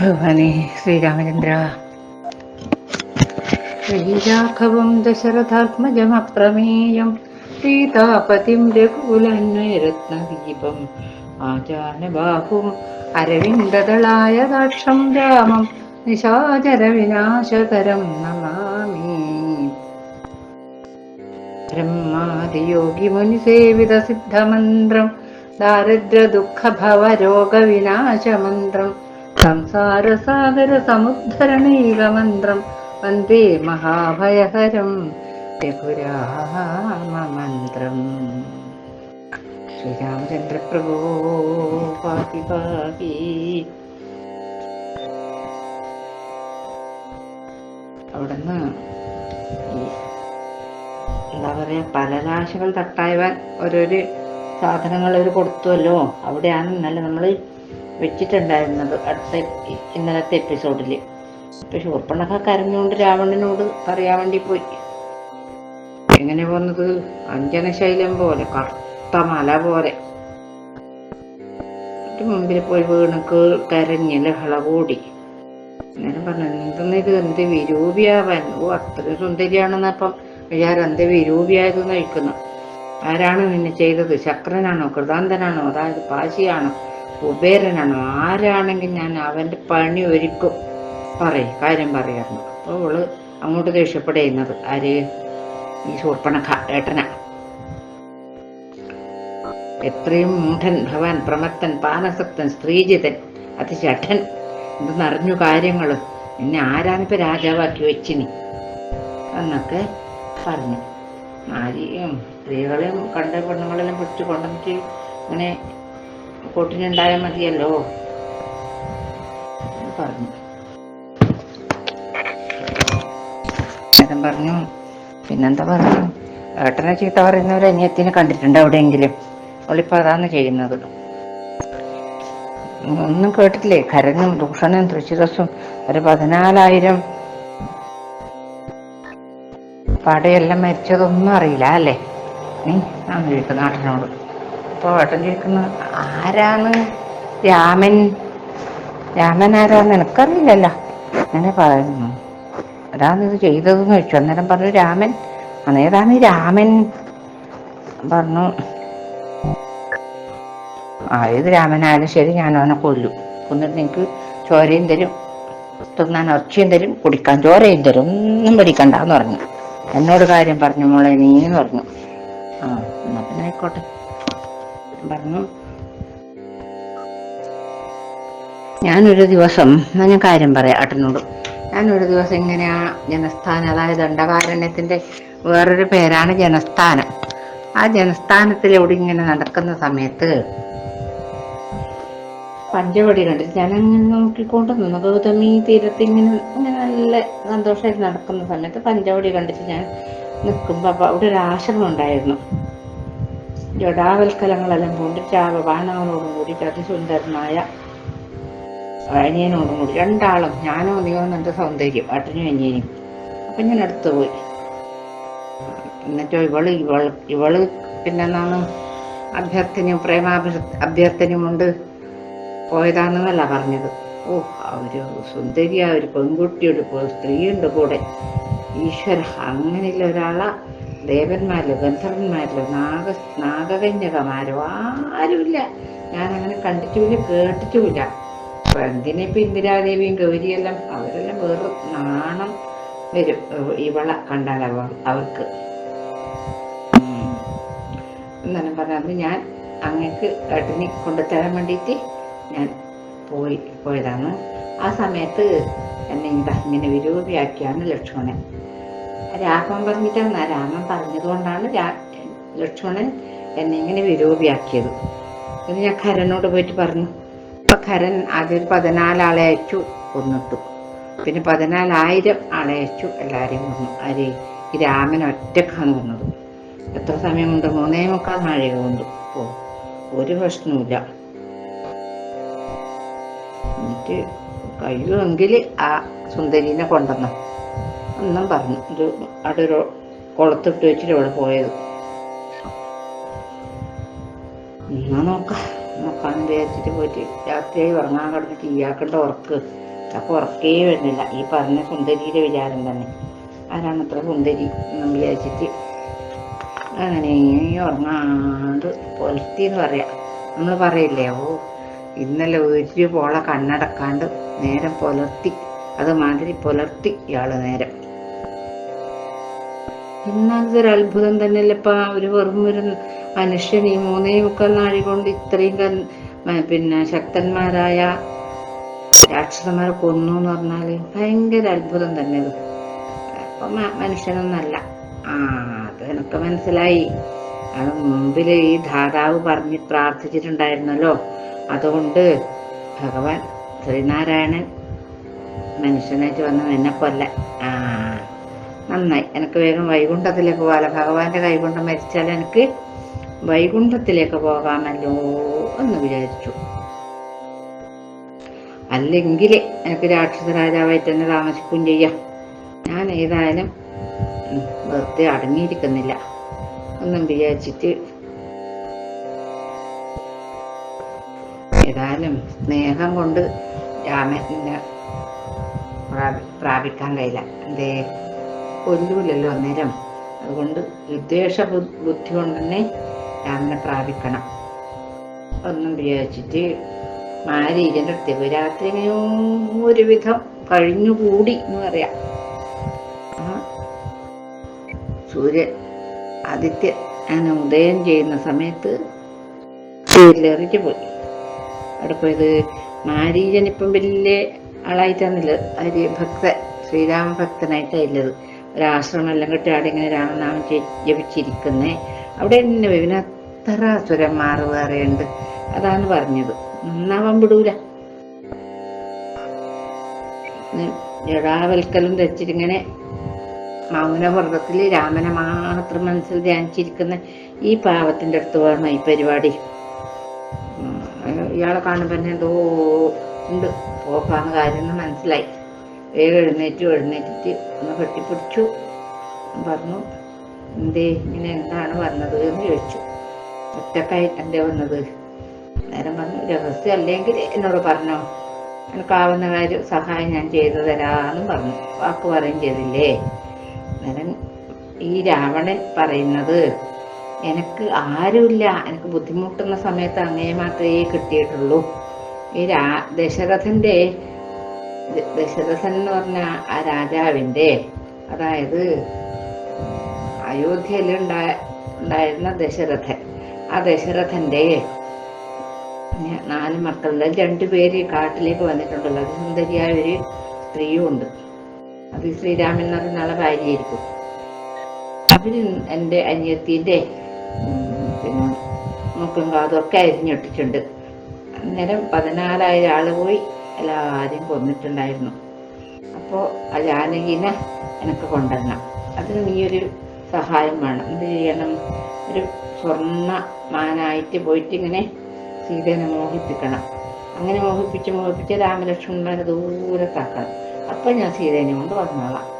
ഭഗവാനെ ശ്രീരാമചന്ദ്ര. ശ്രീരാഘവം ദശരഥാത്മജമപ്രമേയം സീതാപതിം രഘുകുലന്വയരത്നദീപം ആചാനബാഹും അരവിന്ദദളായ ദാക്ഷം രാമം നിശാചരവിനാശകരം നമാമി. ബ്രഹ്മാദിയോഗിമുനിസേവിതസിദ്ധമന്ത്രം ദാരിദ്ര്യദുഃഖഭവരോഗവിനാശമന്ത്രം സംസാരസാഗരസമുദ്ധരണൈകമന്ത്രം വന്ദേ മഹാഭയഹരം രഘുരാമമന്ത്രം. ശ്രീരാമചന്ദ്രപ്രഭോ പാപി പാപി അവിടുന്ന് എന്താ പറയാ പലരാശികൾ തട്ടായവാൻ ഓരോരു സാധനങ്ങൾ അവർ കൊടുത്തുവല്ലോ. അവിടെയാണ് ഇന്നലെ നമ്മൾ വെച്ചിട്ടുണ്ടായിരുന്നത് അടുത്ത ഇന്നലത്തെ എപ്പിസോഡിൽ ഇപ്പൊ ശൂർപ്പണൊക്കെ കരഞ്ഞുകൊണ്ട് രാവണനോട് പറയാൻ വേണ്ടി പോയി. എങ്ങനെ പോകുന്നത് അഞ്ജനശൈലം പോലെ കറുത്ത മല പോലെ. മുമ്പിൽ പോയി വീണക്ക് കരഞ്ഞ് ലഹള കൂടി. അന്നേരം പറഞ്ഞു എന്തെന്ന് ഇത്? എന്ത് വിരൂപിയാവാൻ? ഓ അത്ര സുന്ദരിയാണെന്ന് അപ്പം വിചാരം എന്ത് വിരൂപിയായത് നയിക്കുന്നു ആരാണ് നിന്നെ ചെയ്തത്? ശക്രനാണോ? കൃതാന്തനാണോ? അതായത് പാശിയാണോ? കുബേരനാണോ ആരാണെങ്കിൽ ഞാൻ അവന്റെ പണി ഒരുക്കും. പറയും കാര്യം പറയാറുണ്ട് അപ്പോൾ അവൾ അങ്ങോട്ട് ദേഷ്യപ്പെടുന്നത്. ആര്? ഈ ശൂർപ്പണഖ ഏട്ടന. എത്രയും മൂഢൻ ഭവാൻ പ്രമത്തൻ പാനസക്തൻ സ്ത്രീജിതൻ അതിശഠൻ എന്തെന്നറിഞ്ഞു കാര്യങ്ങൾ എന്നെ ആരാണിപ്പോ രാജാവാക്കി വെച്ചിനി. എന്നൊക്കെ പറഞ്ഞു. ആരെയും സ്ത്രീകളെയും കണ്ട പെണ്ണുങ്ങളെല്ലാം പിടിച്ചു കൊണ്ടുവന്നിട്ട് ഇങ്ങനെ കൂട്ടിനുണ്ടായാൽ മതിയല്ലോ. പറഞ്ഞു. നേരം പറഞ്ഞു. പിന്നെന്താ പറഞ്ഞു? ഏട്ടനെ ചീത്ത പറയുന്ന ഒരു അനിയത്തിനെ കണ്ടിട്ടുണ്ട് എവിടെയെങ്കിലും അവളിപ്പോ അതാണ് ചെയ്യുന്നത്. ഒന്നും കേട്ടിട്ടില്ലേ? കരഞ്ഞും ദൂഷണവും തൃശ്ശിരസും ഒരു പതിനാലായിരം. പടയെല്ലാം മരിച്ചതൊന്നും അറിയില്ല അല്ലേ? നീ ഞാൻ വീട്ടു നാട്ടിനോട്. അപ്പോൾ ഏട്ടൻ ചോദിക്കുന്നു ആരാണ്? രാമൻ. രാമൻ ആരാന്ന് എനിക്കറിയില്ലല്ലോ. അങ്ങനെ പറയുന്നു. അതാണ് ഇത് ചെയ്തതെന്ന് ചോദിച്ചു. അന്നേരം പറഞ്ഞു രാമൻ. അന്നേതാണ് രാമൻ. പറഞ്ഞു ആ ഏത് രാമനായാലും ശരി ഞാൻ അവനെ കൊല്ലും. കൊന്നിട്ട് നിങ്ങൾക്ക് ചോരയും തരും. തിന്നാൻ ഇറച്ചിയും തരും. കുടിക്കാൻ ചോരയും തരും. ഒന്നും പിടിക്കണ്ടെന്ന് പറഞ്ഞു. എന്നോട് കാര്യം പറഞ്ഞു മോളെ നീ എന്ന് പറഞ്ഞു. ആ എന്നാ പിന്നെ ആയിക്കോട്ടെ. പറഞ്ഞു. ഞാനൊരു ദിവസം ഞാൻ കാര്യം പറയാം ഏട്ടനോട്. ഞാനൊരു ദിവസം ഇങ്ങനെ ജനസ്ഥാനം അതായത് ദണ്ഡകാരണ്യത്തിന്റെ വേറൊരു പേരാണ് ജനസ്ഥാനം. ആ ജനസ്ഥാനത്തിലൂടെ ഇങ്ങനെ നടക്കുന്ന സമയത്ത് പഞ്ചവടി കണ്ടിട്ട് ഞാനങ്ങനെ നോക്കിക്കൊണ്ട് നിന്നു ഗൗതമി തീരത്ത് ഇങ്ങനെ ഇങ്ങനെ നല്ല സന്തോഷമായിട്ട് നടക്കുന്ന സമയത്ത് പഞ്ചവടി കണ്ടിട്ട് ഞാൻ നിൽക്കുമ്പോൾ അവിടെ ഒരു ആശ്രമം ഉണ്ടായിരുന്നു. ജടാവൽക്കലങ്ങളെല്ലാം കൊണ്ട് ചാവബാണവനോടും കൂടി അതിസുന്ദരനായ അനിയനോടും കൂടി രണ്ടാളും ഞാനോ നീയോ എന്റെ സൗന്ദര്യം അട്ടനും അനിയനും. അപ്പൊ ഞാൻ അടുത്ത് പോയി. എന്നിട്ടോ ഇവൾ ഇവൾ ഇവൾ പിന്നെന്നാണ് അഭ്യർത്ഥനയും പ്രേമാഭ്യർ അഭ്യർത്ഥനയും കൊണ്ട് പോയതാണെന്നല്ല പറഞ്ഞത്. ഓ ഒരു സുന്ദരിയ ഒരു പെൺകുട്ടിയുടെ സ്ത്രീയുണ്ട് കൂടെ. ഈശ്വര അങ്ങനെയുള്ള ഒരാളാ. ദേവന്മാരിലോ ഗന്ധർവന്മാരിലോ നാഗ നാഗകന്യകമാരോ ആരുമില്ല. ഞാനങ്ങനെ കണ്ടിട്ടുമില്ല കേട്ടിട്ടുമില്ല. അപ്പൊ എന്തിനിപ്പോ ഇന്ദിരാദേവിയും ഗൗരിയെല്ലാം അവരെല്ലാം വേറെ നാണം വരും. ഇവ- ഇവളെ കണ്ടാൽ അവ അവർക്ക്. എന്നാലും പറഞ്ഞത് ഞാൻ അങ്ങക്ക് ഏട്ടനെ കൊണ്ടുതരാൻ വേണ്ടിയിട്ട് ഞാൻ പോയി പോയതാണ്. ആ സമയത്ത് എന്നെ ഇങ്ങനെ വിരൂപിയാക്കിയാണ് ലക്ഷ്മണൻ. രാമൻ പറഞ്ഞിട്ടാണ് രാമൻ പറഞ്ഞതുകൊണ്ടാണ് രാ- ലക്ഷ്മണൻ എന്നെ ഇങ്ങനെ വിരൂപിയാക്കിയത്. അത് ഞാൻ ഖരനോട് പോയിട്ട് പറഞ്ഞു അപ്പൊ ഖരൻ ആദ്യം പതിനാലാളെ അയച്ചു കൊന്നിട്ടു പിന്നെ പതിനാലായിരം ആളെ അയച്ചു എല്ലാരെയും കൊന്നു. ആര്? ഈ രാമൻ ഒറ്റക്കാണ് കൊന്നത്. എത്ര സമയം കൊണ്ട് മൂന്നേ മുക്കാൽ മഴ കൊണ്ട് ഓ ഒരു പ്രശ്നവുമില്ല. എന്നിട്ട് കഴിയുമെങ്കിൽ ആ സുന്ദരീനെ കൊണ്ടുവന്നു. എന്നും പറഞ്ഞു. ഇത് അവിടെ ഒരു കുളത്തിട്ട് വെച്ചിട്ട് ഇവിടെ പോയത്. എന്നാ നോക്കാം. നോക്കാന്ന് വിചാരിച്ചിട്ട് പോയിട്ട് രാത്രിയായി ഉറങ്ങാൻ കിടന്നിട്ട് ഇയാക്കേണ്ട ഉറക്ക്. അപ്പൊ ഉറക്കേ വരുന്നില്ല. ഈ പറഞ്ഞ സുന്ദരിയുടെ വിചാരം തന്നെ. ആരാണ് അത്ര സുന്ദരി എന്ന് വിചാരിച്ചിട്ട് അങ്ങനെ ഉറങ്ങാണ്ട് പൊലത്തി എന്ന് പറയാം. നമ്മൾ പറയില്ലേ ഓ ഇന്നലെ ഒരു പോള കണ്ണടക്കാണ്ട് നേരം പുലർത്തി. അത് മാതിരി പുലർത്തി ഇയാൾ നേരം. ഇന്നതൊരു അത്ഭുതം തന്നെയല്ലപ്പ. ഒരു വെറും ഒരു മനുഷ്യൻ ഈ മൂന്നേ മുക്കാൽ നാഴി കൊണ്ട് ഇത്രയും പിന്നെ ശക്തന്മാരായ രാക്ഷസന്മാരെ കൊന്നു എന്ന് പറഞ്ഞാൽ ഭയങ്കര അത്ഭുതം തന്നെ അത് അപ്പൊ മനുഷ്യനൊന്നല്ല. ആ അത് എനിക്ക് മനസ്സിലായി. അത് മുമ്പിൽ ഈ ധാതാവ് പറഞ്ഞ് പ്രാർത്ഥിച്ചിട്ടുണ്ടായിരുന്നല്ലോ. അതുകൊണ്ട് ഭഗവാൻ ശ്രീനാരായണൻ മനുഷ്യനായിട്ട് വന്ന് നിന്നെ കൊല്ല. ആ നന്നായി. എനിക്ക് വേഗം വൈകുണ്ഠത്തിലേക്ക് പോകാലോ ഭഗവാന്റെ കൈകൊണ്ട് മരിച്ചാൽ എനിക്ക് വൈകുണ്ഠത്തിലേക്ക് പോകാമല്ലോ എന്ന് വിചാരിച്ചു. അല്ലെങ്കിൽ എനിക്ക് രാക്ഷസ രാജാവായിട്ട് തന്നെ താമസിക്കുകയും ചെയ്യാം. ഞാൻ ഏതായാലും വെറുതെ അടങ്ങിയിരിക്കുന്നില്ല ഒന്നും വിചാരിച്ചിട്ട് ഏതായാലും സ്നേഹം കൊണ്ട് രാമനെ പ്രാപി- പ്രാപിക്കാൻ കഴിയില്ല. എന്തേ? കൊല്ലൂലല്ലോ അന്നേരം. അതുകൊണ്ട് ബു- ബുദ്ധി കൊണ്ട് തന്നെ രാമനെ പ്രാപിക്കണം. ഒന്നും വിചാരിച്ചിട്ട് മാരീജന്റെ അടുത്തേക്ക് രാത്രി ഒരുവിധം കഴിഞ്ഞുകൂടി എന്ന് പറയാം. സൂര്യൻ ആദിത്യ അങ്ങനെ ഉദയം ചെയ്യുന്ന സമയത്ത് സൂര്യലെറിഞ്ഞു പോയി. അവിടെ പോയത് മാരീജൻ ഇപ്പം വലിയ ആളായിട്ടാണില്ല ഒരു ഭക്ത ശ്രീരാമ ഭക്തനായിട്ടാണുള്ളത് ഒരാശ്രമെല്ലാം കിട്ടി അവിടെ ഇങ്ങനെ രാമനാമം ജപിച്ചിരിക്കുന്നത് ജപിച്ചിരിക്കുന്നേ. അവിടെ തന്നെ ഇവന് അത്ര അസുരന്മാർ വേറെയുണ്ട് അതാണ് പറഞ്ഞത്. നന്നാവാൻ വിടൂല. ജടാവൽക്കലും ധരിച്ചിട്ടിങ്ങനെ മൗനവ്രതത്തിൽ രാമനെ മാത്രം മനസ്സിൽ ധ്യാനിച്ചിരിക്കുന്ന ഈ പാവത്തിന്റെ അടുത്ത് വേണം ഈ പരിപാടി. ഇയാളെ കാണുമ്പോൾ തന്നെ എന്തോ ഉണ്ട്. പോക്കാന്ന് കാര്യം മനസ്സിലായി. വേഗം എഴുന്നേറ്റു എഴുന്നേറ്റിട്ട് ഒന്ന് കെട്ടിപ്പിടിച്ചു പറഞ്ഞു എന്തേ ഇങ്ങനെ എന്താണ് വന്നത്? എന്ന് ചോദിച്ചു. ഒറ്റക്കായിട്ട് വന്നത്? നേരം പറഞ്ഞു രഹസ്യം അല്ലെങ്കിൽ എന്നോട് പറഞ്ഞോ. എനിക്കാവുന്ന കാര്യം സഹായം ഞാൻ ചെയ്തു തരാമെന്നും പറഞ്ഞു. വാക്ക് പറയും ചെയ്തില്ലേ? നേരം ഈ രാവണൻ പറയുന്നത് എനിക്ക് ആരുമില്ല. എനിക്ക് ബുദ്ധിമുട്ടുന്ന സമയത്ത് അങ്ങേ മാത്രമേ കിട്ടിയിട്ടുള്ളൂ. ഈ രാ ദശരഥന്റെ ദ- ദശരഥൻ എന്ന് പറഞ്ഞ ആ രാജാവിന്റെ അതായത് അയോധ്യയിൽ ഉണ്ടായ ഉണ്ടായിരുന്ന ദശരഥൻ. ആ ദശരഥന്റെ പിന്നെ നാല് മക്കളുടെ രണ്ടുപേര് പേര് കാട്ടിലേക്ക് വന്നിട്ടുണ്ടല്ലോ. സുന്ദരിയായ ഒരു സ്ത്രീയും ഉണ്ട്. അത് ശ്രീരാമൻ എന്ന് പറയുന്ന ആളെ ഭാര്യയായിരിക്കും. അവർ എന്റെ അനിയത്തിന്റെ പിന്നെ മൂക്കും കാതും ഒക്കെ അരിഞ്ഞിട്ടിട്ടുണ്ട് അന്നേരം പതിനാലായിരം ആൾ പോയി. എല്ലാവരെയും കൊന്നിട്ടുണ്ടായിരുന്നു. അപ്പോൾ ആ ജാനകീനെ എനിക്ക് കൊണ്ടുവരണം. അതിന് ഒരു സഹായം വേണം. എന്ത് ചെയ്യണം? ഒരു സ്വർണ മാനായിട്ട് പോയിട്ട് ഇങ്ങനെ സീതനെ മോഹിപ്പിക്കണം. അങ്ങനെ മോഹിപ്പിച്ച് മോഹിപ്പിച്ച് രാമലക്ഷ്മണനെ ദൂരത്താക്കണം അപ്പം ഞാൻ സീതേനെ കൊണ്ട് വന്നോളാം.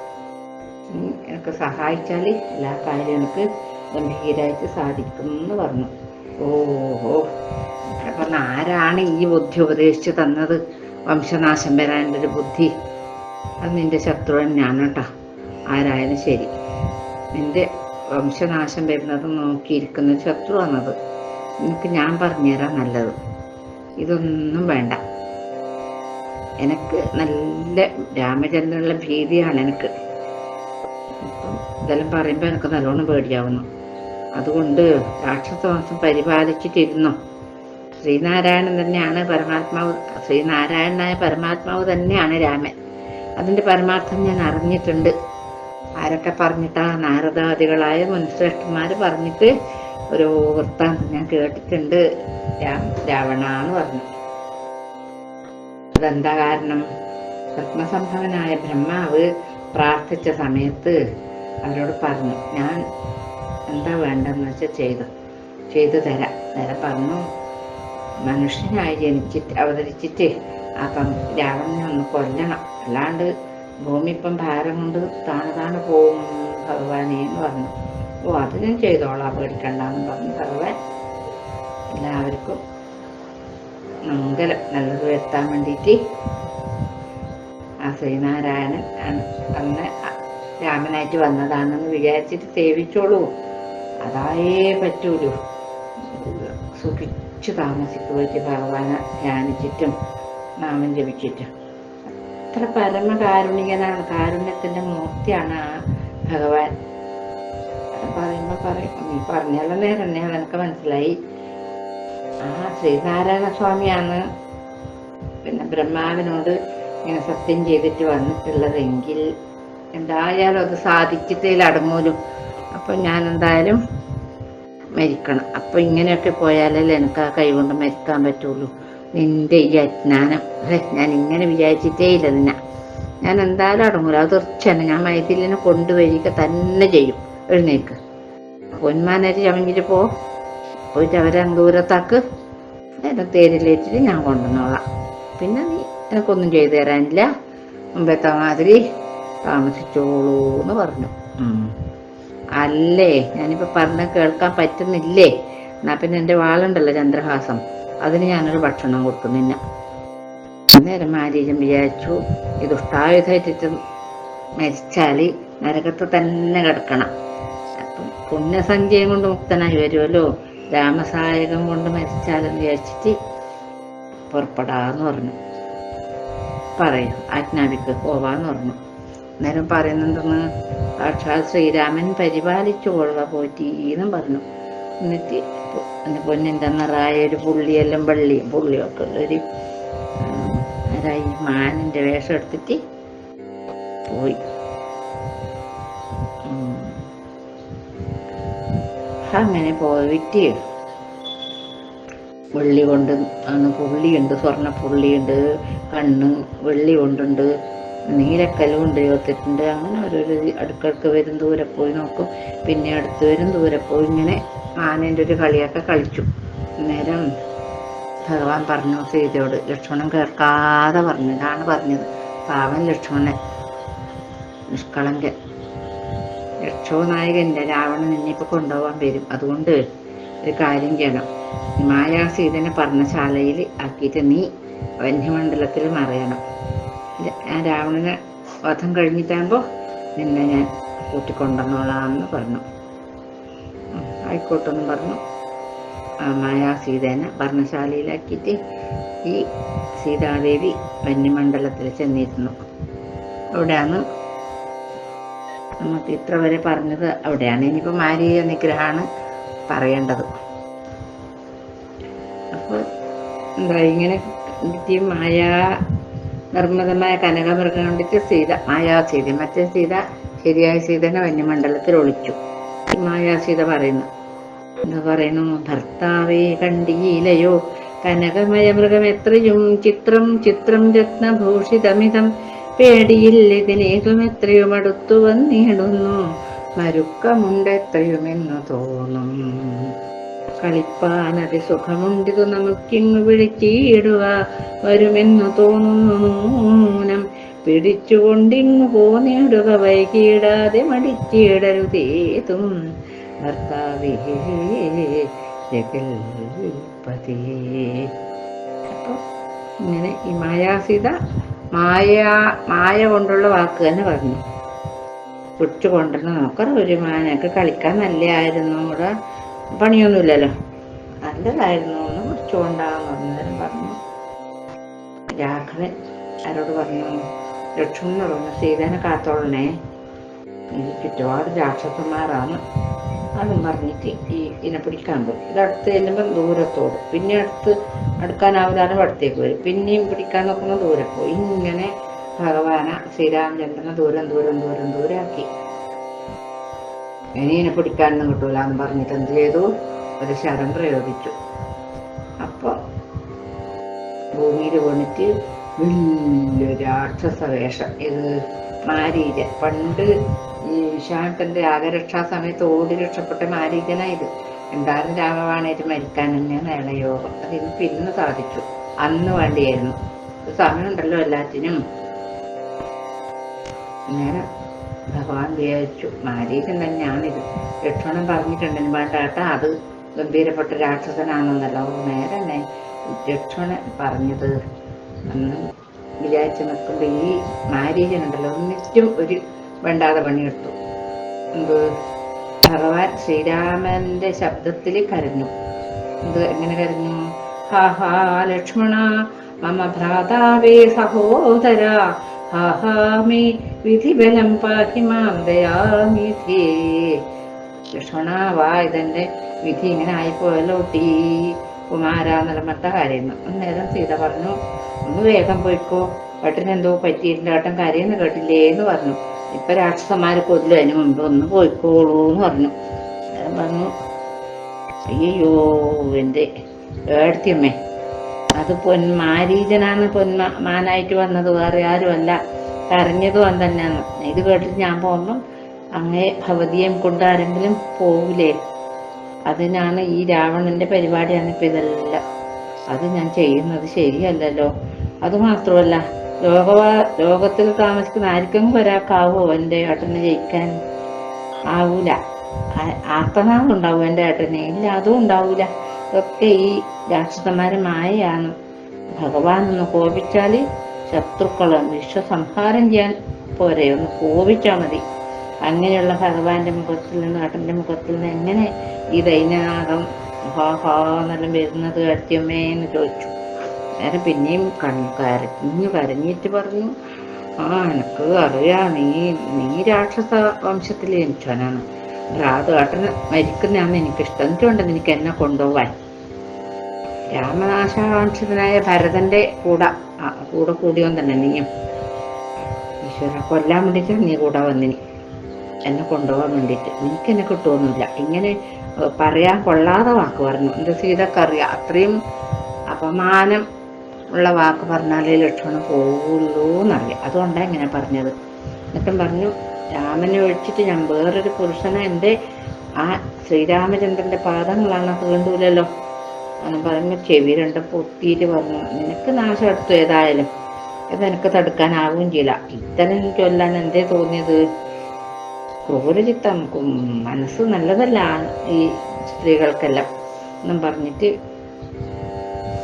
എനിക്ക് സഹായിച്ചാൽ എല്ലാ കാര്യവും എനിക്ക് ഗംഭീരമായിട്ട് സാധിക്കും എന്ന് പറഞ്ഞു. ഓഹോ. അപ്പം ആരാണ് ഈ ബുദ്ധി ഉപദേശിച്ച് തന്നത്? വംശനാശം വരാന്റെ ഒരു ബുദ്ധി. അത് നിന്റെ ശത്രുവൻ ഞാൻ കേട്ടാ ആരായാലും ശരി. നിന്റെ വംശനാശം വരുന്നത് നോക്കിയിരിക്കുന്ന ഒരു ശത്രുവാണത്. നിനക്ക് ഞാൻ പറഞ്ഞുതരാൻ നല്ലത്. ഇതൊന്നും വേണ്ട. എനിക്ക് നല്ല രാമചന്ദ്രനുള്ള ഭീതിയാണ് എനിക്ക്. ഇതെല്ലാം പറയുമ്പോൾ എനിക്ക് നല്ലോണം പേടിയാവുന്നു. അതുകൊണ്ട് രാക്ഷസവംശം പരിപാലിച്ചിട്ടിരുന്നു. ശ്രീനാരായണൻ തന്നെയാണ് പരമാത്മാവ്. ശ്രീനാരായണനായ പരമാത്മാവ് തന്നെയാണ് രാമൻ. അതിന്റെ പരമാർത്ഥം ഞാൻ അറിഞ്ഞിട്ടുണ്ട്. ആരൊക്കെ പറഞ്ഞിട്ടാ നാരദാദികളായ മനുഷ്യഷ്ടന്മാർ പറഞ്ഞിട്ട് ഒരു വൃത്താന്തം ഞാൻ കേട്ടിട്ടുണ്ട്. രാ- രാവണ എന്ന് പറഞ്ഞു. അതെന്താ കാരണം? പത്മസംഭവനായ ബ്രഹ്മാവ് പ്രാർത്ഥിച്ച സമയത്ത് അവരോട് പറഞ്ഞു ഞാൻ എന്താ വേണ്ടെന്ന് വെച്ചാൽ ചെയ്തു. ചെയ്തു തരാം. നേരെ പറഞ്ഞു മനുഷ്യനായി ജനിച്ചിട്ട് അവതരിച്ചിട്ട് അപ്പം രാവണനെ ഒന്ന് കൊല്ലണം. അല്ലാണ്ട് ഭൂമി ഇപ്പം ഭാരം കൊണ്ട് താണു താണു പോകും ഭഗവാനെ എന്ന് പറഞ്ഞു. ഓ അത് ഞാൻ ചെയ്തോളാം പേടിക്കണ്ടെന്ന് പറഞ്ഞു ഭഗവാൻ. എല്ലാവർക്കും മംഗലം നല്ലത് എത്താൻ വേണ്ടിയിട്ട് ആ ശ്രീനാരായണൻ അന്ന് രാമനായിട്ട് വന്നതാണെന്ന് വിചാരിച്ചിട്ട് സേവിച്ചോളൂ. അതായേ പറ്റൂലൂ. സുഖിച്ചു താമസിക്കുവായിട്ട് ഭഗവാനെ ധ്യാനിച്ചിട്ടും നാമം ജപിച്ചിട്ടും. അത്ര പരമകാരുണികനാണ് കാരുണ്യത്തിന്റെ മൂർത്തിയാണ് ആ ഭഗവാൻ. പറയുമ്പോൾ പറയുമ്പോ പറയും നീ പറഞ്ഞാലും നേരം തന്നെ അതെനിക്ക് മനസ്സിലായി? ആ ശ്രീനാരായണ സ്വാമിയാണ്. പിന്നെ ബ്രഹ്മാവിനോട് ഇങ്ങനെ സത്യം ചെയ്തിട്ട് വന്നിട്ടുള്ളതെങ്കിൽ എന്തായാലും അത് സാധിച്ചിട്ടേൽ അടങ്ങൂലും. അപ്പൊ ഞാൻ എന്തായാലും മരിക്കണം. അപ്പൊ ഇങ്ങനെയൊക്കെ പോയാലല്ലേ എനിക്ക് ആ കൈ കൊണ്ട് മരിക്കാൻ പറ്റുള്ളൂ. നിന്റെ ഈ അജ്ഞാനം ഞാൻ ഇങ്ങനെ വിചാരിച്ചിട്ടേ ഇല്ല നിന്നെ. ഞാൻ എന്തായാലും അടങ്ങൂല. അത് തീർച്ചയാണ് ഞാൻ മൈഥിലിനെ കൊണ്ടുവരിക തന്നെ ചെയ്യും. എഴുന്നേക്ക്. പൊന്മാനരി ചമഞ്ഞിട്ട് പോ. പോയിട്ട് അവരെ ദൂരത്താക്ക്. എന്നെ തേരിലേറ്റിട്ട് ഞാൻ കൊണ്ടുവന്നോളാം. പിന്നെ നീ എനിക്കൊന്നും ചെയ്തു തരാനില്ല. മുമ്പത്തെ മാതിരി താമസിച്ചോളൂ എന്ന് പറഞ്ഞു. അല്ലേ? ഞാനിപ്പോ പറഞ്ഞ കേൾക്കാൻ പറ്റുന്നില്ലേ? എന്നാ പിന്നെ എന്റെ വാളുണ്ടല്ലോ ചന്ദ്രഹാസം. അതിന് ഞാനൊരു ഭക്ഷണം കൊടുക്കും നിന്നെ അന്നേരം മാരീജം വിചാരിച്ചു ഈ ദുഷ്ടായുധമായിട്ട് മരിച്ചാൽ നരകത്ത് തന്നെ കിടക്കണം. അപ്പം പുണ്യസഞ്ചയം കൊണ്ട് മുക്തനായി വരുമല്ലോ? രാമസായകം കൊണ്ട് മരിച്ചാലെന്ന് വിചാരിച്ചിട്ട് പുറപ്പെടാന്ന് പറഞ്ഞു. പറയും ആജ്ഞാപിക്ക് പോവാന്ന് പറഞ്ഞു. അന്നേരം പറയുന്നുണ്ടെന്ന് സാക്ഷാത് ശ്രീരാമൻ പരിപാലിച്ചു കൊള്ളുക പോറ്റീന്നും പറഞ്ഞു. എന്നിട്ട് പൊന്നിന്റെ നിറായ ഒരു പുള്ളിയെല്ലാം വെള്ളിയും പുള്ളിയൊക്കെ ഉള്ളൊരു ആരായി മാനിന്റെ വേഷം എടുത്തിട്ട് പോയി. അങ്ങനെ പോയിട്ട് വെള്ളി കൊണ്ട് ആണ് പുള്ളിയുണ്ട് സ്വർണ പുള്ളിയുണ്ട് കണ്ണ് വെള്ളി കൊണ്ടുണ്ട്. നീലക്കല്ലും ഉണ്ട് ചോത്തിട്ടുണ്ട് അങ്ങനെ ഓരോരോ അടുക്കടുക്ക് വരും ദൂരെ പോയി നോക്കും. പിന്നെ അടുത്ത് വരും ദൂരെ പോയി ഇങ്ങനെ ആനേന്റെ ഒരു കളിയൊക്കെ കളിച്ചു. നേരം ഭഗവാൻ പറഞ്ഞു സീതയോട് ലക്ഷ്മണൻ കേൾക്കാതെ പറഞ്ഞു. ഇതാണ് പറഞ്ഞത്. പാവൻ ലക്ഷ്മണൻ നിഷ്കളങ്കൻ. രക്ഷോനായകന്റെ രാവണൻ എന്നിപ്പോൾ കൊണ്ടുപോകാൻ വരും. അതുകൊണ്ട് ഒരു കാര്യം ചെയ്യണം. മായാ സീതനെ പറഞ്ഞ ശാലയിൽ ആക്കിയിട്ട് നീ വന്യമണ്ഡലത്തിൽ മറയണം. രാവണനെ വധം കഴിഞ്ഞിട്ടാകുമ്പോൾ നിന്നെ ഞാൻ കൂട്ടിക്കൊണ്ടുവന്നോളാമെന്ന് പറഞ്ഞു. ആയിക്കോട്ടെന്ന് പറഞ്ഞു. മായാ സീതേനെ ഭരണശാലയിലാക്കിയിട്ട് ഈ സീതാദേവി വന്യമണ്ഡലത്തിൽ ചെന്നിരുന്നു. അവിടെയാണ് നമുക്ക് ഇത്ര വരെ പറഞ്ഞത്. അവിടെയാണ് ഇനിയിപ്പോൾ മാരീയ നിഗ്രഹമാണ് പറയേണ്ടത്. അപ്പോൾ എന്താ ഇങ്ങനെ മായാ നിർമ്മിതമായ കനകമൃഗം കൊണ്ടിട്ട് സീത മായാ സീത. മറ്റേ സീത ശരിയായ സീതനെ വന്യമണ്ഡലത്തിൽ ഒളിച്ചു. ഈ മായാ സീത പറയുന്നു എന്ന് പറയുന്നു? ഭർത്താവേ കണ്ടീലയോ കനകമയ മൃഗം എത്രയും ചിത്രം ചിത്രം രത്നഭൂഷിതമിതം. പേടിയില്ലിതിനേതും എത്രയും അടുത്തു വന്നിടുന്നു മരുക്കമുണ്ടെത്രയുമെന്നു തോന്നും. കളിപ്പാനതി സുഖമുണ്ടിതു നമുക്കിങ്ങു വിളിച്ചിടുക വരുമെന്നു തോന്നുന്നു നൂനം പിടിച്ചുകൊണ്ടിങ്ങു പോന്നിടുക. വൈകിടാതെ മടിച്ചിടരുതേതും ഭർത്താവേ ജഗൽപതി അപ്പൊ ഇങ്ങനെ ഈ മായാസിത മായ മായ കൊണ്ടുള്ള വാക്ക് തന്നെ പറഞ്ഞു. പിടിച്ചു കൊണ്ടുവന്ന് നോക്കറ ഒരു മാനൊക്കെ കളിക്കാൻ നല്ലതായിരുന്നു. ഇവിടെ പണിയൊന്നുമില്ലല്ലോ? നല്ലതായിരുന്നു. ഒന്ന് പിടിച്ചു കൊണ്ടാന്ന് പറഞ്ഞേരം പറഞ്ഞു. രാഘവൻ ആരോട് പറഞ്ഞു ലക്ഷ്മണൻ പറഞ്ഞു സീതനെ കാത്തോളണേ. ഈ ചുറ്റുപാട് രാക്ഷസന്മാരാണ്. അതും പറഞ്ഞിട്ട് ഈ ഇതിനെ പിടിക്കാൻ പോയി. ഇത് അടുത്ത് ചെല്ലുമ്പോൾ ദൂരത്തോട്. പിന്നെ അടുത്ത് അടുക്കാനാവില്ലാതെ അടുത്തേക്ക് വരും. പിന്നെയും പിടിക്കാൻ നോക്കുമ്പോൾ ദൂരെ പോയി. ഇങ്ങനെ ഭഗവാന ശ്രീരാമചന്ദ്രനെ ദൂരം ദൂരം ദൂരം ദൂരെ ആക്കി ഇനി ഇതിനെ പിടിക്കാനൊന്നും കിട്ടൂല എന്ന് പറഞ്ഞിട്ട് എന്ത് ചെയ്തു? ഒരു ശരം പ്രയോഗിച്ചു. അപ്പോൾ ഭൂമിയിൽ വീണിട്ട് വലിയ രാക്ഷസ വേഷം ഇത് മാരീജ പണ്ട് ഈ വിശാഖന്റെ രാഗരക്ഷാ സമയത്ത് ഓടി രക്ഷപ്പെട്ട മാരീജനായത് എന്തായാലും രാമവാണേറ്റ് മരിക്കാൻ തന്നെയാണ് അയാളെ അതിന് പിന്നെ സാധിച്ചു. അന്ന് വേണ്ടിയായിരുന്നു. സമയമുണ്ടല്ലോ എല്ലാറ്റിനും. നേരം ഭഗവാൻ വിചാരിച്ചു മാരീജൻ തന്നെയാണിത് ലക്ഷ്മണൻ പറഞ്ഞിട്ടുണ്ടെന്ന് വേണ്ടാട്ട അത് ഗംഭീരപ്പെട്ട രാക്ഷസനാണെന്നല്ലോ. നേരെ തന്നെ ലക്ഷ്മണൻ പറഞ്ഞത് എന്ന് വിചാരിച്ച് നിൽക്കുമ്പോൾ ഈ മാരീജനുണ്ടല്ലോ ഒന്നിച്ചും ഒരു വേണ്ടാതെ പണിയെടുത്തു. എന്ത്? ഭഗവാൻ ശ്രീരാമന്റെ ശബ്ദത്തിൽ കരഞ്ഞു. എന്ത്? എങ്ങനെ കരഞ്ഞു? ഹാ ഹാ ലക്ഷ്മണ മമ ഭ്രാതാവേ സഹോദര ഹാ ഹാ മേ വിധിബലം പാഹി മാം ദയാമിധി ലക്ഷ്മണ വാ ഇതെന്റെ വിധി ഇങ്ങനെ ആയിപ്പോയല്ലോ ടീ കുമാര നിലമത്ത അന്നേരം സീത പറഞ്ഞു ഒന്ന് വേഗം പോയിക്കോ. ഏട്ടന് എന്തോ പറ്റിയിട്ടില്ല ഏട്ടൻ കരയുന്ന കേട്ടില്ലേ എന്ന് പറഞ്ഞു. ഇപ്പൊ രാക്ഷസന്മാരെ കൊല്ലും. അതിന് മുമ്പ് ഒന്ന് പോയിക്കോളൂ എന്ന് പറഞ്ഞു. പറഞ്ഞു അയ്യോ എന്റെ ഏടത്തിയമ്മേ അത് പൊന്മാരീജനാണ് പൊന്മ മാനായിട്ട് വന്നത്. വേറെ ആരുമല്ല. കരഞ്ഞതും തന്നെയാണ്. ഇത് കേട്ടിട്ട് ഞാൻ പോകുമ്പം അങ്ങേ ഭവതിയും കൊണ്ട് ആരെങ്കിലും പോവില്ലേ? അതിനാണ് ഈ രാവണന്റെ പരിപാടിയാണ് ഇപ്പൊ ഇതെല്ലാം. അത് ഞാൻ ചെയ്യുന്നത് ശരിയല്ലല്ലോ. അതുമാത്രമല്ല ലോകവാ ലോകത്തിൽ താമസിക്കുന്ന ആർക്കെങ്കിലും ഒരാൾക്കാവോ എന്റെ ഏട്ടനെ ജയിക്കാൻ? ആവൂല. ആർത്തനാളുണ്ടാവും എന്റെ ഏട്ടനെ. ഇല്ല അതും ഉണ്ടാവൂല. ഇതൊക്കെ ഈ രാക്ഷസന്മാരെ മായയാണ്. ഭഗവാൻ ഒന്ന് കോപിച്ചാൽ ശത്രുക്കളെ വിശ്വസംഹാരം ചെയ്യാൻ പോരെ. ഒന്ന് കോപിച്ചാൽ മതി. അങ്ങനെയുള്ള ഭഗവാന്റെ മുഖത്തിൽ നിന്ന് ഏട്ടന്റെ മുഖത്തിൽ നിന്ന് എങ്ങനെ ഈ ദൈനാകം ഹാ ഹാ വരുന്നത് അത്യമ്മേ എന്ന് ചോദിച്ചു. നേരെ പിന്നെയും കണ്ണു കരഞ്ഞു കരഞ്ഞിട്ട് പറഞ്ഞു ആ എനക്ക് അറിയാം. നീ നീ രാക്ഷസ വംശത്തിൽ ജനിച്ചവനാണ് രാധേട്ടന് മരിക്കുന്നതാണ് എനിക്കിഷ്ടം. എന്തുകൊണ്ട് നിനക്ക് എന്നെ കൊണ്ടുപോവാൻ? രാമനാശാംശനായ ഭരതന്റെ കൂടെ കൂടെ കൂടിയോൻ തന്നെ നീയും ഈശ്വര കൊല്ലാൻ വേണ്ടിയിട്ട് നീ കൂടെ വന്നിനി. എന്നെ കൊണ്ടുപോകാൻ വേണ്ടിയിട്ട്. നിനക്ക് എന്നെ കിട്ടുമൊന്നുമില്ല ഇങ്ങനെ പറയാൻ കൊള്ളാതെ വാക്ക് പറഞ്ഞു. എന്റെ സീതക്കറിയാം അത്രയും അപമാനം ഉള്ള വാക്ക് പറഞ്ഞാലേ ലക്ഷ്മണൻ പോകുള്ളൂ എന്നറിയാം അതുകൊണ്ടാണ് ഇങ്ങനെ പറഞ്ഞത്. എന്നിട്ടും പറഞ്ഞു രാമനെ ഒഴിച്ചിട്ട് ഞാൻ വേറൊരു പുരുഷനെ എന്റെ ആ ശ്രീരാമചന്ദ്രന്റെ പാദങ്ങളാണ് എന്ന് പറഞ്ഞ് ചെവി രണ്ടും പൊത്തിയിട്ട് പറഞ്ഞു. നിനക്ക് നാശം എടുത്തു ഏതായാലും. ഇത് എനിക്ക് തടുക്കാനാവുകയും ചെയ്യില്ല. ഇത്തരം ചൊല്ലാൻ എന്തേ തോന്നിയത്? ക്രൂരചിത്തം മനസ്സ് നല്ലതല്ല ഈ സ്ത്രീകൾക്കെല്ലാം എന്നും പറഞ്ഞിട്ട്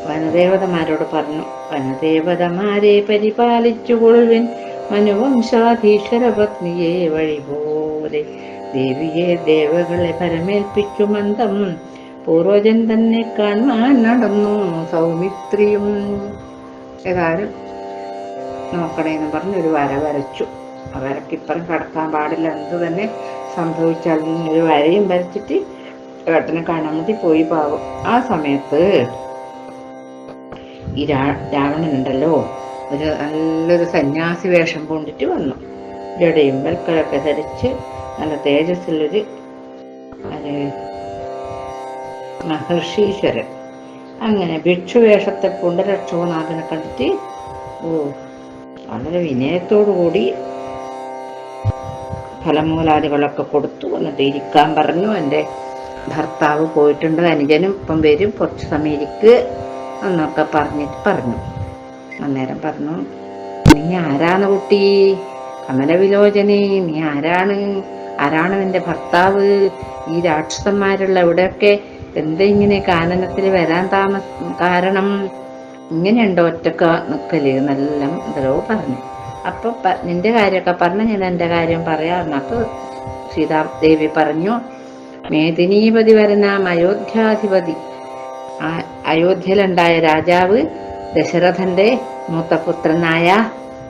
വനദേവതമാരോട് പറഞ്ഞു. വനദേവതമാരെ പരിപാലിച്ചു കൊള്ളുവിൻ മനുവംശാധീശ്വര പത്നിയെ വഴി പോലെ ദേവിയെ ദേവകളെ പരമേൽപ്പിച്ചു മന്ദം. പൂർവജൻ തന്നെ കാണാൻ നടന്നു. സൗമിത്രിയും ഏതായാലും നോക്കണേന്ന് പറഞ്ഞ് ഒരു വര വരച്ചു. ആ വരക്ക് ഇപ്പുറം കടക്കാൻ പാടില്ല. എന്ത് തന്നെ സംഭവിച്ചാലും ഒരു വരയും വരച്ചിട്ട് ഏട്ടനെ കാണാൻ വേണ്ടി പോയി പാവം. ആ സമയത്ത് ഈ രാ രാവണൻ ഉണ്ടല്ലോ ഒരു നല്ലൊരു സന്യാസി വേഷം പൂണ്ടിട്ട് വന്നു. ജടയും വെൽക്കലൊക്കെ ധരിച്ച് നല്ല തേജസ്സുള്ളൊരു മഹർഷീശ്വരൻ. അങ്ങനെ ഭിക്ഷുവേഷത്തെ കൊണ്ട് ലക്ഷോനാഥനെ കണ്ടിട്ട് ഓ വളരെ വിനയത്തോടു കൂടി ഫലമൂലാദികളൊക്കെ കൊടുത്തു. എന്നിട്ട് ഇരിക്കാൻ പറഞ്ഞു. എന്റെ ഭർത്താവ് പോയിട്ടുണ്ട് അനുജനും ഇപ്പം വരും. കുറച്ച് സമയം ഇരിക്ക് എന്നൊക്കെ പറഞ്ഞിട്ട് പറഞ്ഞു. അന്നേരം പറഞ്ഞു നീ ആരാണ് കുട്ടി? കമലവിലോചനെ നീ ആരാണ്? ആരാണ് നിന്റെ ഭർത്താവ്? ഈ രാക്ഷസന്മാരുള്ള ഇവിടെയൊക്കെ എന്താ ഇങ്ങനെ കാനനത്തിൽ വരാൻ താമസ കാരണം ഇങ്ങനെയുണ്ടോ ഒറ്റക്ക നിൽക്കൽ എന്നെല്ലാം എന്തോ പറഞ്ഞു. അപ്പൊ നിന്റെ കാര്യമൊക്കെ പറഞ്ഞു ഞാൻ എന്റെ കാര്യം പറയാറുണ്ട് അപ്പൊ സീതാദേവി പറഞ്ഞു മേദിനീപതി വരുന്ന അയോധ്യാധിപതി അയോധ്യയിലുണ്ടായ രാജാവ് ദശരഥന്റെ മൂത്തപുത്രനായ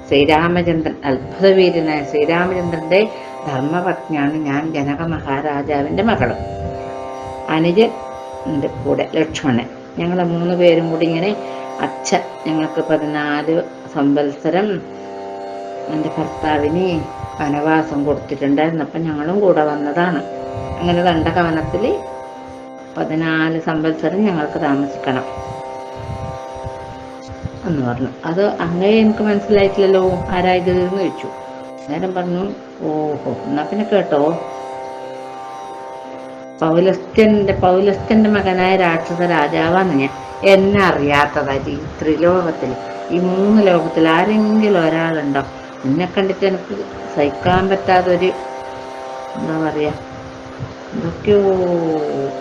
ശ്രീരാമചന്ദ്രൻ അത്ഭുതവീരനായ ശ്രീരാമചന്ദ്രന്റെ ധർമ്മപത്നിയാണ് ഞാൻ ജനക മഹാരാജാവിന്റെ മകളും. അനുജൻ ഉണ്ട് കൂടെ ലക്ഷ്മണൻ. ഞങ്ങൾ മൂന്ന് പേരും കൂടി ഇങ്ങനെ അച്ഛൻ ഞങ്ങൾക്ക് പതിനാല് സംവത്സരം. എന്റെ ഭർത്താവിന് വനവാസം കൊടുത്തിട്ടുണ്ടായിരുന്നു. അപ്പം ഞങ്ങളും കൂടെ വന്നതാണ്. അങ്ങനെ കണ്ട കവനത്തിൽ പതിനാല് സംവത്സരം ഞങ്ങൾക്ക് താമസിക്കണം എന്ന് പറഞ്ഞു. അത് അങ്ങനെ എനിക്ക് മനസ്സിലായിട്ടില്ലല്ലോ. ആരായത് എന്ന് ചോദിച്ചു. നേരം പറഞ്ഞു ഓഹോ എന്നാ പിന്നെ കേട്ടോ. പൗലസ്ത്യന്റെ പൗലസ്ത്യന്റെ മകനായ രാക്ഷസ രാജാവാണ് ഞാൻ. എന്നെ അറിയാത്തതായിട്ട് ഈ ത്രിലോകത്തിൽ ഈ മൂന്ന് ലോകത്തിൽ ആരെങ്കിലും ഒരാളുണ്ടോ? എന്നെ കണ്ടിട്ട് എനിക്ക് സഹിക്കാൻ പറ്റാത്തൊരു എന്താ പറയാ എന്തൊക്കെയോ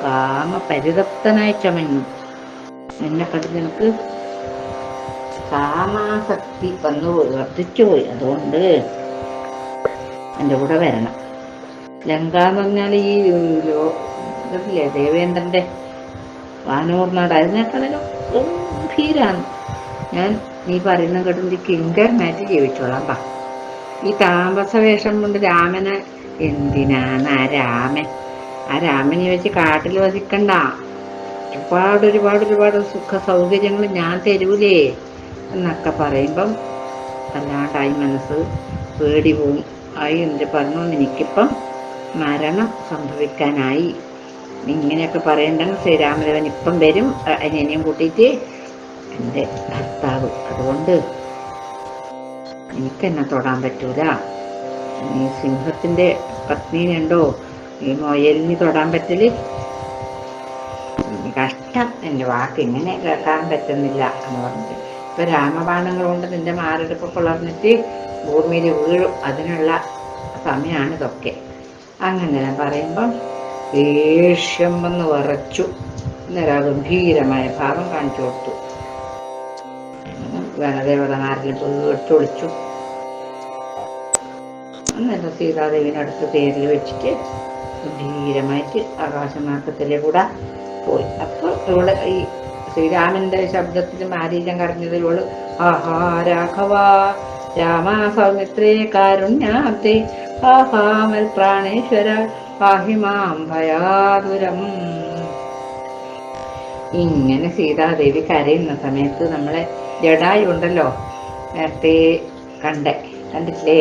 കാമ പരിതപ്തനായി ചമഞ്ഞു എന്നെ കണ്ടിട്ട് എനിക്ക് കാമാസക്തി വന്നു വർദ്ധിച്ചു പോയി. അതുകൊണ്ട് എന്റെ കൂടെ വരണം. ലങ്ക എന്ന് പറഞ്ഞാൽ ഈ ലോ- ദേവേന്ദ്രന്റെ വാനോർനാട് വാനൂർ നാട് അതിനേക്കാളും ഗംഭീരാണ് ഞാൻ നീ പറയുന്ന കേട്ട് മാറ്റി ജീവിച്ചോളാം പാ. ഈ താമസ വേഷം കൊണ്ട് രാമനെ എന്തിനാണ് ആ രാമൻ? ആ രാമനെ വെച്ച് കാട്ടിൽ വസിക്കണ്ട. ഒരുപാട് ഒരുപാട് ഒരുപാട് സുഖ സൗകര്യങ്ങൾ ഞാൻ തരൂലേ എന്നൊക്കെ പറയുമ്പം അല്ലാണ്ടായി മനസ്സ് പേടി പോവും. ആയി എന്നിട്ട് പറഞ്ഞു എനിക്കിപ്പം മരണം സംഭവിക്കാനായി. ഇങ്ങനെയൊക്കെ പറയണ്ടെങ്കിൽ ശ്രീരാമദേവൻ ഇപ്പം വരും. അനിയനെയും കൂട്ടിയിട്ട് എന്റെ ഭർത്താവ്. അതുകൊണ്ട് എനിക്കെന്നെ തൊടാൻ പറ്റൂല. ഈ സിംഹത്തിന്റെ പത്നീനുണ്ടോ ഈ മൊയലിന് തൊടാൻ പറ്റൽ? കഷ്ടം. എന്റെ വാക്ക് ഇങ്ങനെ കേൾക്കാൻ പറ്റുന്നില്ല എന്ന് പറഞ്ഞിട്ട്. ഇപ്പൊ രാമബാണങ്ങൾ കൊണ്ട് നിന്റെ മാരെടുപ്പ് കൊളർന്നിട്ട് ഭൂമിയിൽ വീഴും. അതിനുള്ള സമയമാണ് ഇതൊക്കെ അങ്ങനെ പറയുമ്പം ദേഷ്യം വന്ന് വരച്ചു അന്നേരം ഗംഭീരമായ ഭാവം കാണിച്ചു കൊടുത്തു. വനദേവതമാരിൽ പേട്ടൊളിച്ചു അന്നേരം സീതാദേവിനടുത്ത് തേരിൽ വെച്ചിട്ട് ഗംഭീരമായിട്ട് ആകാശമാർഗത്തിലെ കൂടെ പോയി. അപ്പോൾ ഇവൾ ഈ ശ്രീരാമന്റെ ശബ്ദത്തിൽ മാരീചം കരഞ്ഞത് ഇവൾ ആഹാ രാഘവ രാമാ സൗമിത്രേ കാരുണ്യാബ്ദേ ആഹാമൽ പ്രാണേശ്വര പാഹിമാം ഭയാതുരം. ഇങ്ങനെ സീതാദേവി കരയുന്ന സമയത്ത് നമ്മളെ ജഡായി ഉണ്ടല്ലോ നേരത്തെ കണ്ടേ കണ്ടിട്ടില്ലേ?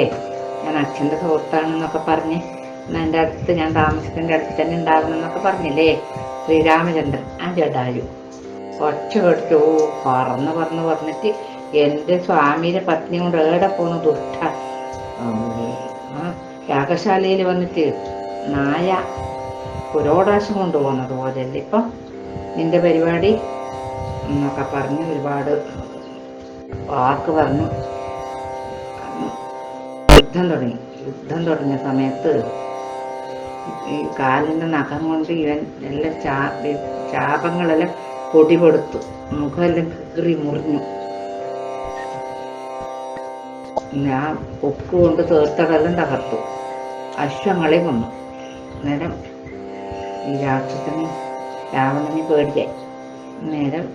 ഞാൻ അച്ഛന്റെ സുഹൃത്താണെന്നൊക്കെ പറഞ്ഞ് എന്റെ അടുത്ത് ഞാൻ താമസിക്കുന്ന അടുത്ത് തന്നെ ഉണ്ടാകുന്നെന്നൊക്കെ പറഞ്ഞില്ലേ? ശ്രീരാമചന്ദ്രൻ ആ ജഡായു. ഒച്ച കേട്ടു പറന്ന് പറന്ന് പറഞ്ഞിട്ട് എന്റെ സ്വാമിയുടെ പത്നി കൊണ്ട് ഏടെ പോകുന്നു ദുഷ്ട? ആ യാഗശാലയിൽ വന്നിട്ട് നായ പുരോടാശം കൊണ്ടുപോകുന്നത് പോലെയല്ലേ ഇപ്പം? നിന്റെ പരിപാടി എന്നൊക്കെ പറഞ്ഞ് ഒരുപാട് വാക്ക് പറഞ്ഞു. യുദ്ധം തുടങ്ങി. യുദ്ധം തുടങ്ങിയ സമയത്ത് ഈ കാലിന്റെ നഖം കൊണ്ട് ഇവൻ എല്ലാം ചാ ചാപങ്ങളെല്ലാം പൊടിപെടുത്തു മുഖമെല്ലാം കീറി മുറിഞ്ഞു. ഞാൻ ഉപ്പ് കൊണ്ട് തീർത്തടെല്ലാം തകർത്തു. അശ്വങ്ങളെ കൊന്നു. നേരം ഈ രാക്ഷസന് രാവണനെ പേടിയായി നേരം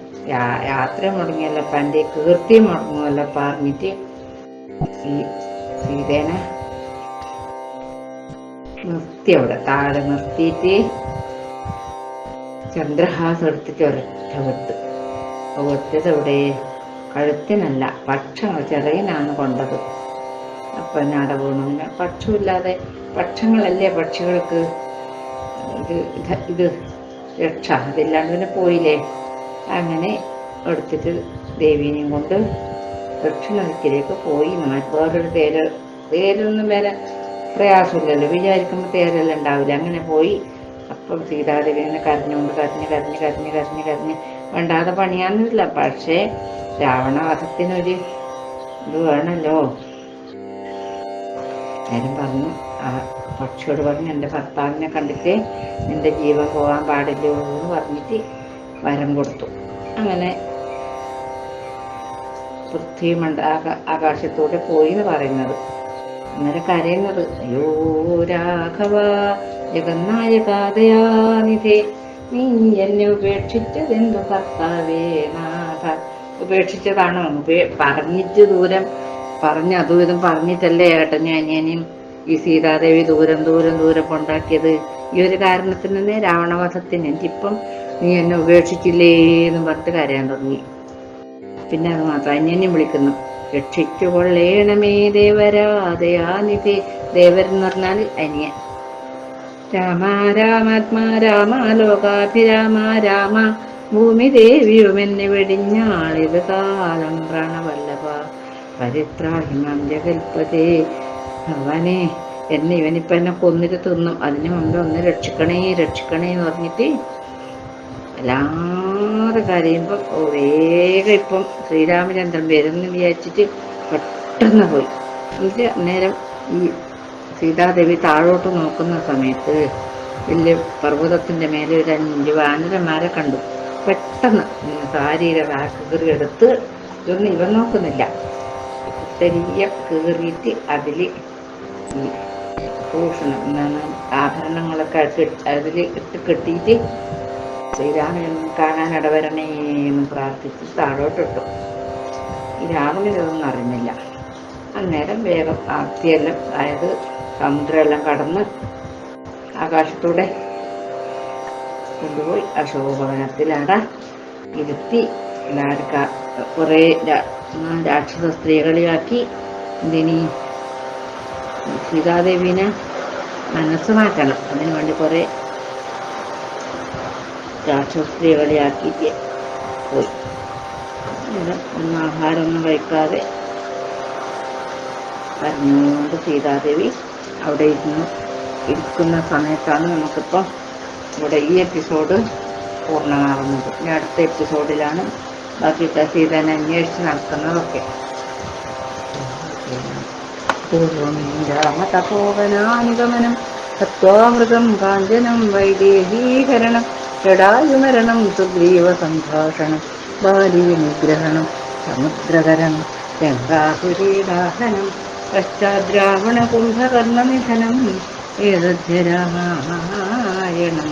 യാത്ര മുടങ്ങിയല്ലപ്പ എന്റെ കീർത്തി മുടങ്ങുമല്ലോ പറഞ്ഞിട്ട് ഈ സീതേനെ നിർത്തി അവിടെ താഴെ നിർത്തിയിട്ട് ചന്ദ്രഹാസം എടുത്തിട്ട് ഒരൊറ്റ വെട്ട്. വെട്ടത് എവിടെ കഴുത്തിനല്ല പക്ഷങ്ങൾ ചെറിയനാണ് കൊണ്ടത്. പിന്നെ പക്ഷമില്ലാതെ പക്ഷങ്ങളല്ലേ പക്ഷികൾക്ക് ഇത് ഇത് രക്ഷ? അതില്ലാണ്ട് പിന്നെ പോയില്ലേ? അങ്ങനെ എടുത്തിട്ട് ദേവീനെയും കൊണ്ട് ദക്ഷിണത്തിലേക്ക് പോയി. വേറൊരു തേര് തേരൊന്നും വേറെ പ്രയാസമില്ലല്ലോ. വിചാരിക്കുമ്പോൾ തേരെല്ലാം ഉണ്ടാവില്ല. അങ്ങനെ പോയി. അപ്പം സീതാദേവിനെ കരഞ്ഞുകൊണ്ട് കരഞ്ഞ് കരഞ്ഞ് കരഞ്ഞ് കരഞ്ഞ് കരഞ്ഞ് വേണ്ടാതെ പണിയാന്നില്ല പക്ഷേ രാവണവധത്തിനൊരു ഇത് വേണമല്ലോ നേരം പറഞ്ഞു. ആ പക്ഷിയോട് പറഞ്ഞു എന്റെ ഭർത്താവിനെ കണ്ടിട്ട് നിന്റെ ജീവൻ പോകാൻ പാടില്ലോ എന്ന് പറഞ്ഞിട്ട് വരം കൊടുത്തു. അങ്ങനെ പൃഥ്വിമണ്ഡ ആകാ ആകാശത്തൂടെ പോയി എന്ന് പറയുന്നത്. അന്നേരം കരയുന്നത് അയ്യോ രാഘവ ജഗന്നായകാതയാനിധേ നീ എന്നെ ഉപേക്ഷിച്ചതെന്തു ഭർത്താവേ നാഥ? ഉപേക്ഷിച്ചതാണോ. ഉപേ പറഞ്ഞിട്ട് ദൂരം പറഞ്ഞ് അതും ഇതും പറഞ്ഞിട്ടല്ലേ ഏട്ടനും അനിയനെയും ഈ സീതാദേവി ദൂരം ദൂരം ദൂരം കൊണ്ടാക്കിയത്? ഈ ഒരു കാരണത്തിന് തന്നെ രാവണവധത്തിന് എനിക്കിപ്പം നീ എന്നെ ഉപേക്ഷിച്ചില്ലേ എന്ന് പറഞ്ഞിട്ട് കരയാൻ തുടങ്ങി. പിന്നെ അത് മാത്രം. അന്യനും വിളിക്കുന്നു. രക്ഷിച്ചു കൊള്ളേണമേ ദേവരാധയാനിധി ദേവൻ എന്ന് പറഞ്ഞാൽ അനിയൻ. രാമ രാമാത്മാ രാമ ലോകാഭിരാമ രാമ. ഭൂമി ദേവിയുമെന്നെ വെടിഞ്ഞാളിത് കാലം പ്രാണവല്ലഭ. പരിത്രാഹിമാം ജഗൽപതേ ഭഗവാനെ എന്നെ ഇവനിപ്പോ എന്നെ കൊന്നിട്ട് തിന്നു. അതിന് മുമ്പ് ഒന്ന് രക്ഷിക്കണേ രക്ഷിക്കണേ എന്ന് പറഞ്ഞിട്ട് എല്ലാവരും കരയുമ്പം വേഗം ഇപ്പം ശ്രീരാമചന്ദ്രൻ വരുമെന്ന് വിചാരിച്ചിട്ട് പെട്ടെന്ന് പോയി. എന്നിട്ട് അന്നേരം ഈ സീതാദേവി താഴോട്ട് നോക്കുന്ന സമയത്ത് വലിയ പർവതത്തിന്റെ മേലെ ഒരു അഞ്ച് വാനരന്മാരെ കണ്ടു. പെട്ടെന്ന് സാരിയുടെ ആ എടുത്ത് ഇതൊന്നും ഇവൻ നോക്കുന്നില്ല. ചെറിയ കീറിയിട്ട് അതിൽ ഈ ഭൂഷണം എന്താണ് ആഭരണങ്ങളൊക്കെ അതിൽ ഇട്ട് കെട്ടിയിട്ട് ശ്രീരാമൻ കാണാൻ ഇടവരണേ എന്ന് പ്രാർത്ഥിച്ച് താഴോട്ടിട്ടു. ഈ രാമൻ ഇതൊന്നും അറിഞ്ഞില്ല. അന്നേരം വേഗം ആർത്തിയെല്ലാം അതായത് സമുദ്രമെല്ലാം കടന്ന് ആകാശത്തൂടെ കൊണ്ടുപോയി അശോകവനത്തിലാണ് ഇരുത്തി എല്ലാവർക്കും കുറേ രാക്ഷസ സ്ത്രീകളിയാക്കി എന്തിനി സീതാദേവീനെ മനസ്സ് മാറ്റണം അതിനു വേണ്ടി കുറേ രാക്ഷസ സ്ത്രീകളെയാക്കിയിട്ട് പോയി. ഒന്നും ആഹാരമൊന്നും കഴിക്കാതെ പറഞ്ഞുകൊണ്ട് സീതാദേവി അവിടെ ഇരുന്ന്. ഇരിക്കുന്ന സമയത്താണ് നമുക്കിപ്പോൾ ഇവിടെ ഈ എപ്പിസോഡ് പൂർണമാകുന്നത്. ഇനി അടുത്ത എപ്പിസോഡിലാണ് ബാക്കിയൊക്കെ സീതനെ അന്വേഷിച്ച് നടക്കുന്നതൊക്കെ. പൂർവം തത്വാമൃതം കാഞ്ചനം വൈദേഹീകരണം ജടായുമരണം സുഗ്രീവ സംഭാഷണം ബാലീ നിഗ്രഹണം സമുദ്രകരം ഗംഗാപുരീദാഹനം പശ്ചാദ്രാവണ കുംഭകർണനിധനം ഏതദ്യ രാമായണം.